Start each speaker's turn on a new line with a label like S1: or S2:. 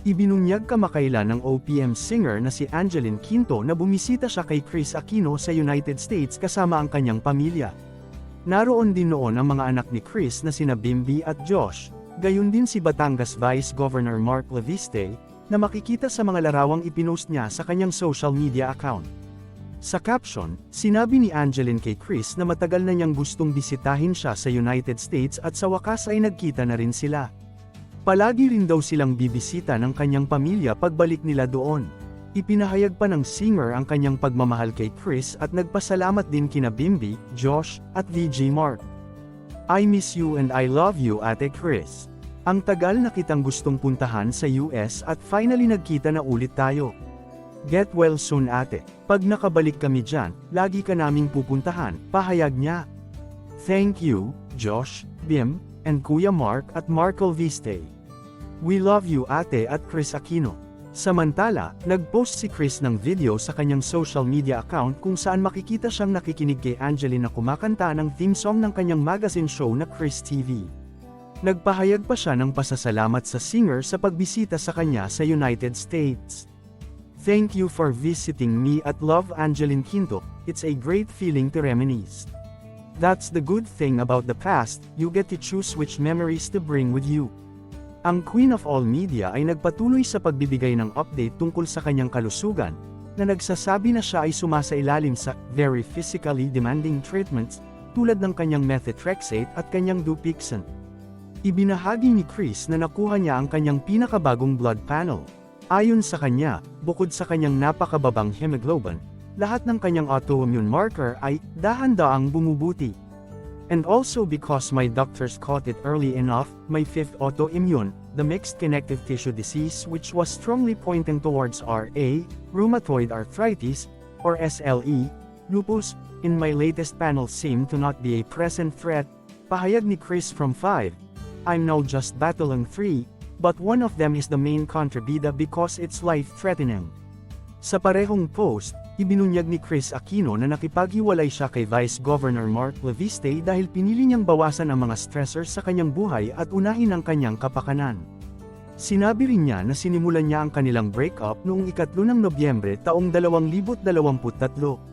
S1: Ibinunyag kamakailan ng OPM singer na si Angeline Quinto na bumisita siya kay Chris Aquino sa United States kasama ang kanyang pamilya. Naroon din noon ang mga anak ni Chris na sina Bimby at Josh, gayon din si Batangas Vice Governor Mark Leviste, na makikita sa mga larawang ipinost niya sa kanyang social media account. Sa caption, sinabi ni Angeline kay Chris na matagal na niyang gustong bisitahin siya sa United States at sa wakas ay nagkita na rin sila. Palagi rin daw silang bibisita ng kanyang pamilya pagbalik nila doon. Ipinahayag pa ng singer ang kanyang pagmamahal kay Chris at nagpasalamat din kina Bimby, Josh, at VJ Mark. I miss you and I love you Ate Chris. Ang tagal na kitang gustong puntahan sa US at finally nagkita na ulit tayo. Get well soon ate. Pag nakabalik kami dyan, lagi ka naming pupuntahan, pahayag niya. Thank you, Josh, Bim, and Kuya Mark at Marco Viste. We love you ate at Chris Aquino. Samantala, nag-post si Chris ng video sa kanyang social media account kung saan makikita siyang nakikinig kay Angeline na kumakanta ng theme song ng kanyang magazine show na Chris TV. Nagpahayag pa siya ng pasasalamat sa singer sa pagbisita sa kanya sa United States. Thank you for visiting me at Love Angeline Quinto, it's a great feeling to reminisce. That's the good thing about the past, you get to choose which memories to bring with you. Ang Queen of All Media ay nagpatuloy sa pagbibigay ng update tungkol sa kanyang kalusugan, na nagsasabi na siya ay sumasailalim sa very physically demanding treatments tulad ng kanyang methotrexate at kanyang Dupixent. Ibinahagi ni Chris na nakuha niya ang kanyang pinakabagong blood panel. Ayon sa kanya, bukod sa kanyang napakababang hemoglobin, lahat ng kanyang autoimmune marker ay dahan-daang bumubuti. And also because my doctors caught it early enough, my fifth autoimmune, the mixed connective tissue disease which was strongly pointing towards RA, rheumatoid arthritis, or SLE, lupus, in my latest panel seemed to not be a present threat, pahayag ni Chris from 5. I'm now just battling 3, but one of them is the main contribida because it's life-threatening. Sa parehong post, ibinunyag ni Chris Aquino na nakipaghiwalay siya kay Vice Governor Mark Leviste dahil pinili niyang bawasan ang mga stressors sa kanyang buhay at unahin ang kanyang kapakanan. Sinabi rin niya na sinimulan niya ang kanilang breakup noong ikatlo ng Nobyembre taong 2023.